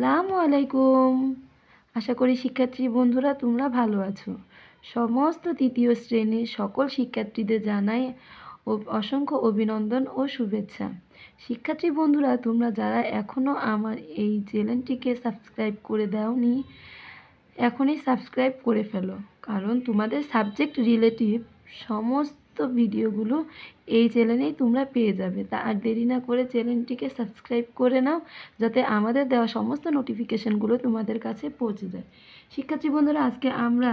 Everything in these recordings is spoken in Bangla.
আসসালামু আলাইকুম। আশা করি শিক্ষার্থী বন্ধুরা তোমরা ভালো আছো। সমস্ত তৃতীয় শ্রেণির সকল শিক্ষার্থীদের জানাই অসংখ্য অভিনন্দন ও শুভেচ্ছা। শিক্ষার্থী বন্ধুরা, তোমরা যারা এখনও আমার এই চ্যানেলটিকে সাবস্ক্রাইব করে দাওনি, এখনই সাবস্ক্রাইব করে ফেলো। কারণ তোমাদের সাবজেক্ট রিলেটিভ সমস্ত ভিডিওগুলো এই চ্যানেলেই তোমরা পেয়ে যাবে। তা আর দেরি না করে চ্যানেলটিকে সাবস্ক্রাইব করে নাও, যাতে আমাদের দেওয়া সমস্ত নোটিফিকেশানগুলো তোমাদের কাছে পৌঁছে যায়। শিক্ষার্থী বন্ধুরা, আজকে আমরা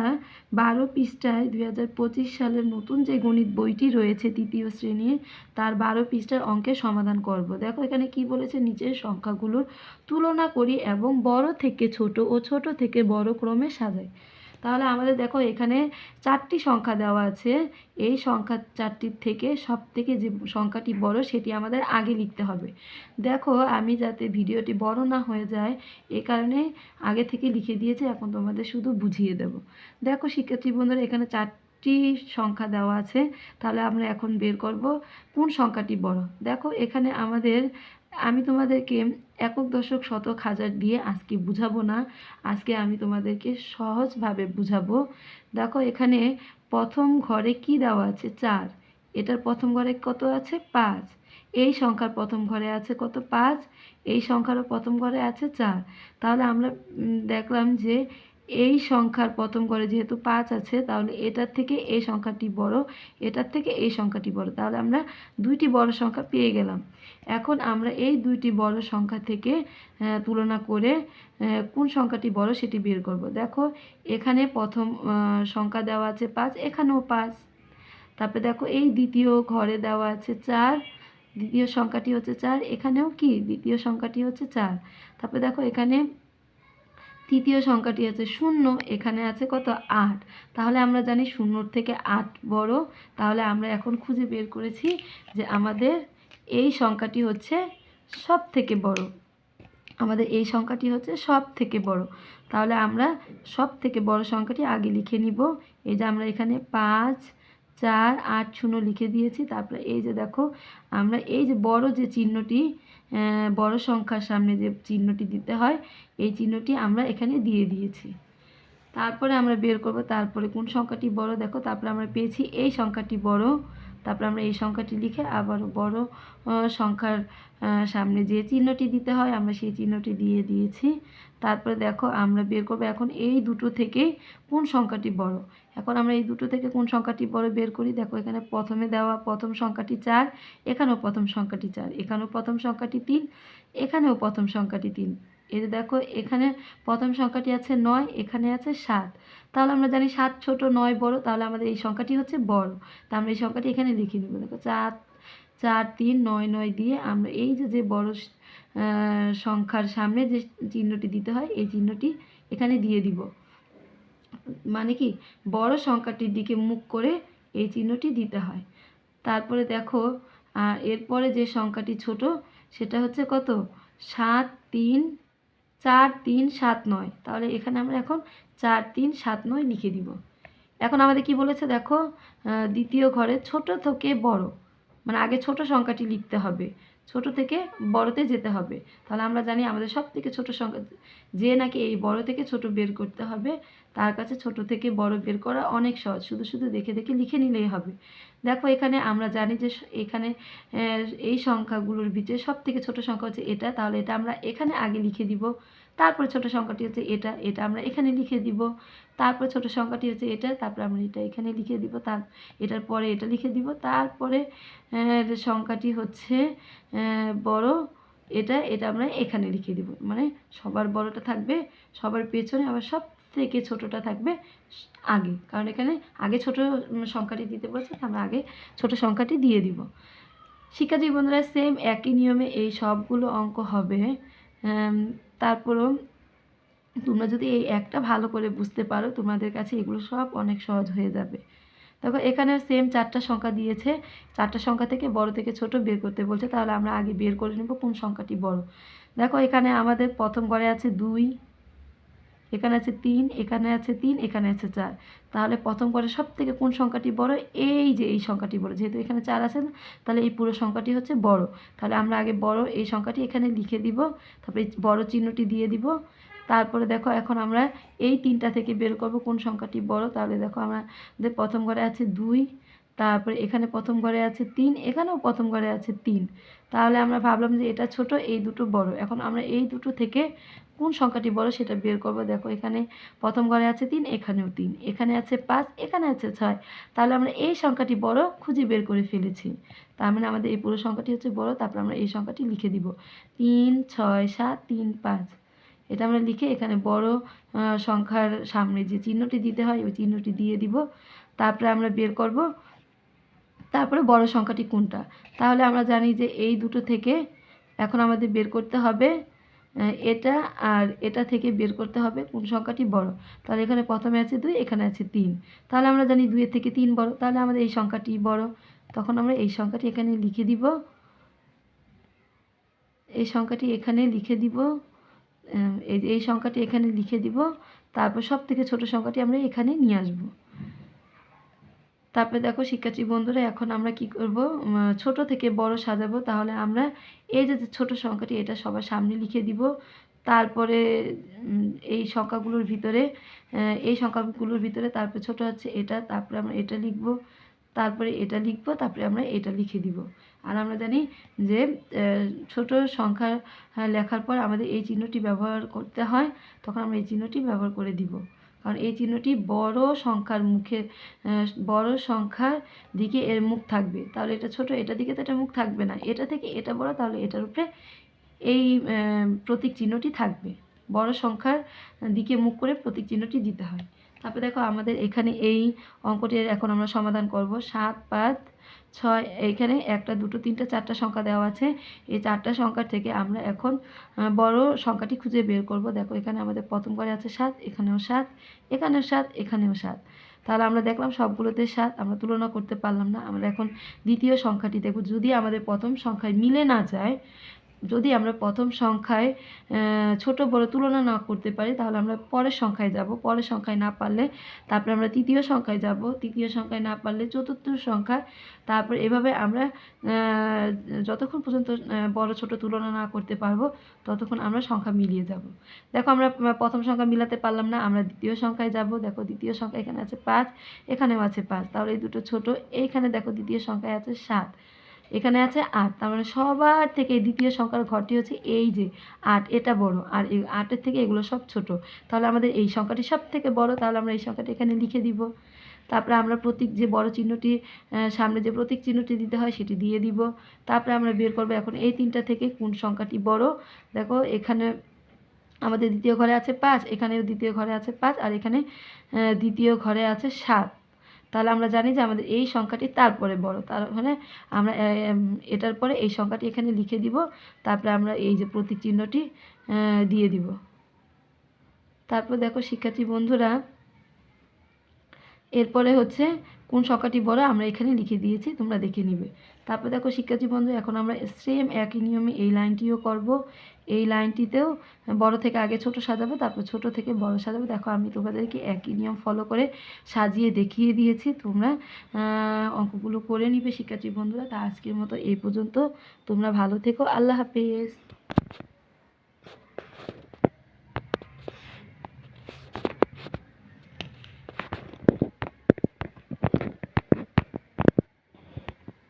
বারো পৃষ্ঠায় দুই হাজার পঁচিশ সালের নতুন যে গণিত বইটি রয়েছে তৃতীয় শ্রেণির, তার বারো পৃষ্ঠার অঙ্কের সমাধান করব। দেখো এখানে কি বলেছে? নিচের সংখ্যাগুলোর তুলনা করি এবং বড় থেকে ছোট ও ছোট থেকে বড় ক্রমে সাজাই। তাহলে আমাদের দেখো এখানে চারটি সংখ্যা দেওয়া আছে। এই সংখ্যা চারটির থেকে সব থেকে যে সংখ্যাটি বড় সেটি আমাদের আগে লিখতে হবে। দেখো আমি যাতে ভিডিওটি বড় না হয়ে যায়, এ কারণে আগে থেকে লিখে দিয়েছি, এখন তোমাদের শুধু বুঝিয়ে দেব। দেখো শিক্ষার্থী বন্ধুরা, এখানে চারটি সংখ্যা দেওয়া আছে। তাহলে আমরা এখন বের করব কোন সংখ্যাটি বড়। দেখো এখানে আমাদের আমি তোমাদেরকে একক দশক শতক হাজার দিয়ে আজকে বুঝাবো না। আজকে আমি তোমাদেরকে সহজভাবে বুঝাবো। দেখো, এখানে প্রথম ঘরে কি দেওয়া আছে? চার। এটার প্রথম ঘরে কত আছে? পাঁচ। এই সংখ্যার প্রথম ঘরে আছে কত? পাঁচ। এই সংখ্যারও প্রথম ঘরে আছে চার। তাহলে আমরা দেখলাম যে এই সংখ্যার প্রথম ঘরে যেহেতু পাঁচ আছে, তাহলে এটার থেকে এই সংখ্যাটি বড়, এটার থেকে এই সংখ্যাটি বড়। তাহলে আমরা দুইটি বড় সংখ্যা পেয়ে গেলাম। এখন আমরা এই দুইটি বড় সংখ্যা থেকে তুলনা করে কোন সংখ্যাটি বড় সেটি বের করব। দেখো, এখানে প্রথম সংখ্যা দেওয়া আছে পাঁচ, এখানেও পাঁচ। তারপরে দেখো, এই দ্বিতীয় ঘরে দেওয়া আছে চার, দ্বিতীয় সংখ্যাটি হচ্ছে চার, এখানেও কি? দ্বিতীয় সংখ্যাটি হচ্ছে চার। তারপরে দেখো, এখানে তৃতীয় সংখ্যাটি আছে শূন্য, এখানে আছে কত? আট। তাহলে আমরা জানি শূন্যর থেকে আট বড়। তাহলে আমরা এখন খুঁজে বের করেছি যে আমাদের এই সংখ্যাটি হচ্ছে সব থেকে বড়। আমাদের এই সংখ্যাটি হচ্ছে সব থেকে বড়। তাহলে আমরা সব থেকে বড় সংখ্যাটি আগে লিখে নিব। এই যে আমরা এখানে পাঁচ, চার, আট, শূন্য লিখে দিয়েছি। তারপরে এই যে দেখো, আমরা এই যে বড় যে চিহ্নটি বড় সংখ্যার সামনে যে চিহ্নটি দিতে হয় এই চিহ্নটি আমরা এখানে দিয়ে দিয়েছি। তারপরে আমরা বের করব, তারপরে কোন সংখ্যাটি বড় দেখো, তারপরে আমরা পেয়েছি এই সংখ্যাটি বড়, তারপরে আমরা এই সংখ্যাটি লিখে আবার বড় সংখ্যার সামনে যে চিহ্নটি দিতে হয় আমরা সেই চিহ্নটি দিয়ে দিয়েছি। তারপরে দেখো আমরা বের করব এখন এই দুটো থেকে কোন সংখ্যাটি বড়। এখন আমরা এই দুটো থেকে কোন সংখ্যাটি বড় বের করি? দেখো এখানে প্রথমে দেওয়া প্রথম সংখ্যাটি চার, এখানেও প্রথম সংখ্যাটি চার, এখানেও প্রথম সংখ্যাটি তিন, এখানেও প্রথম সংখ্যাটি তিন। যে দেখো, এখানে প্রথম সংখ্যাটি আছে নয়, এখানে আছে সাত। তাহলে আমরা জানি সাত ছোট, নয় বড়, তাহলে আমাদের এই সংখ্যাটি হচ্ছে বড়। তা আমরা এই সংখ্যাটি এখানে লিখে নেব। দেখো, চার চার, তিন, নয় নয় দিয়ে আমরা এই যে যে বড় সংখ্যার সামনে যে চিহ্নটি দিতে হয়, এই চিহ্নটি এখানে দিয়ে দিব। মানে কি? বড় সংখ্যাটির দিকে মুখ করে এই চিহ্নটি দিতে হয়। তারপরে দেখো এরপরে যে সংখ্যাটি ছোট, সেটা হচ্ছে কত? সাত, তিন চার তিন সাত নয়। তাহলে এখানে আমরা এখন চার তিন সাত নয় লিখে দিব। এখন আমাদের কি বলেছে দেখো দ্বিতীয় ঘরে ছোট থেকে বড়। মানে আগে ছোট সংখ্যাটি লিখতে হবে। ছোট থেকে বড়তে যেতে হবে। তাহলে আমরা জানি আমাদের সব থেকে ছোট সংখ্যা, যে নাকি এই বড় থেকে ছোট বের করতে হবে, তার কাছে ছোট থেকে বড় বের করা অনেক সহজ। শুধু শুধু দেখে দেখে লিখে নিলেই হবে। দেখো এখানে আমরা জানি যে এখানে এই সংখ্যাগুলোর ভিতরে সব থেকে ছোট সংখ্যা হচ্ছে এটা। তাহলে এটা আমরা এখানে আগে লিখে দিব। তারপরে ছোট সংখ্যাটি হচ্ছে এটা এটা আমরা এখানে লিখে দিব। তারপরে ছোট সংখ্যাটি হচ্ছে এটা, তারপরে আমরা এটা এখানে লিখে দিব। তার, এটার পরে এটা লিখে দিব। তারপরে সংখ্যাটি হচ্ছে বড়, এটা এটা আমরা এখানে লিখে দিব। মানে সবার বড়টা থাকবে, সবার পেছনে আবার সব থেকে ছোটটা থাকবে আগে। কারণ এখানে আগে ছোট সংখ্যাটি দিতে বলছে আমরা আগে ছোট সংখ্যাটি দিয়ে দিব। শিক্ষার্থী বন্ধুরা সেম একই নিয়মে এই সবগুলো অঙ্ক হবে। তারপরেও তোমরা যদি এই একটা ভালো করে বুঝতে পারো, তোমাদের কাছে এগুলো সব অনেক সহজ হয়ে যাবে। দেখো, এখানে সেম চারটা সংখ্যা দিয়েছে। চারটা সংখ্যা থেকে বড় থেকে ছোট বের করতে বলছে, তাহলে আমরা আগে বের করে নেব কোন সংখ্যাটি বড়। দেখো, এখানে আমাদের প্রথম ঘরে আছে দুই এখানে আছে তিন, এখানে আছে তিন, এখানে আছে চার। তাহলে প্রথম করে সব থেকে কোন সংখ্যাটি বড়? এই যে এই সংখ্যাটি বড়। যেহেতু এখানে চার আছে না, তাহলে এই পুরো সংখ্যাটি হচ্ছে বড়। তাহলে আমরা আগে বড় এই সংখ্যাটি এখানে লিখে দিব, তারপরে বড় চিহ্নটি দিয়ে দিব। তারপরে দেখো এখন আমরা এই তিনটা থেকে বের করব কোন সংখ্যাটি বড়। তাহলে দেখো আমাদের প্রথম ঘরে আছে দুই তারপরে এখানে প্রথম ঘরে আছে তিন, এখানেও প্রথম ঘরে আছে তিন। তাহলে আমরা ভাবলাম যে এটা ছোট, এই দুটো বড়। এখন আমরা এই দুটো থেকে কোন সংখ্যাটি বড় সেটা বের করব। দেখো, এখানে প্রথম ঘরে আছে তিন, এখানেও তিন। এখানে আছে পাঁচ, এখানে আছে ছয়। তাহলে আমরা এই সংখ্যাটি বড় খুঁজে বের করে ফেলেছি। তার মানে আমাদের এই পুরো সংখ্যাটি হচ্ছে বড়, তারপর আমরা এই সংখ্যাটি লিখে দিব। তিন, ছয়, সাত, তিন, পাঁচ। এটা আমরা লিখে এখানে বড় সংখ্যার সামনে যে চিহ্নটি দিতে হয়, ওই চিহ্নটি দিয়ে দিব। তারপরে আমরা বের করব তারপরে বড় সংখ্যাটি কোনটা? তাহলে আমরা জানি যে এই দুটো থেকে এখন আমাদের বের করতে হবে এটা আর এটা থেকে বের করতে হবে কোন সংখ্যাটি বড়। তাহলে এখানে প্রথমে আছে দুই, এখানে আছে তিন। তাহলে আমরা জানি দুইয়ের থেকে তিন বড়, তাহলে আমাদের এই সংখ্যাটি বড়। তখন আমরা এই সংখ্যাটি এখানে লিখে দিব, এই সংখ্যাটি এখানে লিখে দিব এই সংখ্যাটি এখানে লিখে দিব, তারপর সব থেকে ছোট সংখ্যাটি আমরা এখানে নিয়ে আসব। তারপরে দেখো শিক্ষার্থী বন্ধুরা, এখন আমরা কি করব? ছোট থেকে বড় সাজাবো। তাহলে আমরা এই যে ছোট সংখ্যাটি, এটা সবার সামনে লিখে দিব। তারপরে এই সংখ্যাগুলোর ভিতরে এই সংখ্যাগুলোর ভিতরে তারপরে ছোট হচ্ছে এটা, তারপরে আমরা এটা লিখব। তারপরে এটা লিখব, তারপরে আমরা এটা লিখে দিব। আর আমরা জানি যে ছোট সংখ্যা লেখার পর আমাদের এই চিহ্নটি ব্যবহার করতে হয়, তখন আমরা এই চিহ্নটি ব্যবহার করে দিব। কারণ এই চিহ্নটি বড় সংখ্যার মুখে বড় সংখ্যার দিকে এর মুখ থাকবে। তাহলে এটা ছোট, এটা দিকে তো এটা মুখ থাকবে না। এটা থেকে এটা বড়, তাহলে এটার উপরে এই প্রতীক চিহ্নটি থাকবে। বড় সংখ্যার দিকে মুখ করে প্রতীক চিহ্নটি দিতে হয়। তারপরে দেখো আমাদের এখানে এই অঙ্কটির এখন আমরা সমাধান করব। সাত, পাঁচ, ছয় এইখানে একটা, দুটো, তিনটা, চারটা সংখ্যা দেওয়া আছে। এই চারটা সংখ্যা থেকে আমরা এখন বড় সংখ্যাটি খুঁজে বের করব। দেখো এখানে আমাদের প্রথম ঘরে আছে সাত, এখানেও সাত এখানেও সাত এখানেও সাত। তাহলে আমরা দেখলাম সবগুলোতে সাত, আমরা তুলনা করতে পারলাম না। আমরা এখন দ্বিতীয় সংখ্যাটি দেখব। যদি আমাদের প্রথম সংখ্যায় মিলে না যায় যদি আমরা প্রথম সংখ্যায় ছোট বড় তুলনা না করতে পারি, তাহলে আমরা পরের সংখ্যায় যাব। পরের সংখ্যায় না পারলে, তারপরে আমরা তৃতীয় সংখ্যায় যাব। তৃতীয় সংখ্যায় না পারলে চতুর্থ সংখ্যায় তারপর এভাবে আমরা যতক্ষণ পর্যন্ত বড় ছোট তুলনা না করতে পারব, ততক্ষণ আমরা সংখ্যা মিলিয়ে যাব। দেখো আমরা প্রথম সংখ্যা মিলাতে পারলাম না, আমরা দ্বিতীয় সংখ্যায় যাব। দেখো দ্বিতীয় সংখ্যা এখানে আছে পাঁচ, এখানেও আছে পাঁচ। তাহলে এই দুটো ছোট, এইখানে দেখো দ্বিতীয় সংখ্যায় আছে সাত। এখানে আছে আট, তার মানে সবার থেকে দ্বিতীয় সংখ্যার ঘরটি হচ্ছে এই যে আট, এটা বড়, আর এই আটের থেকে এগুলো সব ছোট। তাহলে আমাদের এই সংখ্যাটি সব থেকে বড়, তাহলে আমরা এই সংখ্যাটি এখানে লিখে দিব। তারপরে আমরা প্রতীক যে বড় চিহ্নটি সামনে যে প্রতীক চিহ্নটি দিতে হয় সেটি দিয়ে দিব। তারপরে আমরা বের করব এখন এই তিনটা থেকে কোন সংখ্যাটি বড়। দেখো, এখানে আমাদের দ্বিতীয় ঘরে আছে পাঁচ, এখানেও দ্বিতীয় ঘরে আছে পাঁচ, আর এখানে দ্বিতীয় ঘরে আছে সাত। তাহলে আমরা জানি যে আমাদের এই সংখ্যাটি তারপরে বড়। তার মানে আমরা এটার পরে এই সংখ্যাটি এখানে লিখে দিব, তারপরে আমরা এই যে প্রতীক চিহ্নটি দিয়ে দিব। তারপর দেখো শিক্ষার্থী বন্ধুরা, এরপরে হচ্ছে কোন সংখ্যাটি বড়, আমরা এখানে লিখে দিয়েছি, তোমরা দেখে নিবে। তারপর দেখো শিক্ষার্থী বন্ধু, এখন আমরা সেম একই নিয়মে এই লাইনটিও করব। এই লাইনটিতেও বড় থেকে আগে ছোট সাজাবো, তারপর ছোট থেকে বড় সাজাবো। দেখো, আমি তোমাদেরকে একই নিয়ম ফলো করে সাজিয়ে দেখিয়ে দিয়েছি। তোমরা অঙ্কগুলো করে নিবে শিক্ষার্থী বন্ধুরা। তা আজকের মতো এই পর্যন্ত। তোমরা ভালো থেকো। আল্লাহ হাফেজ।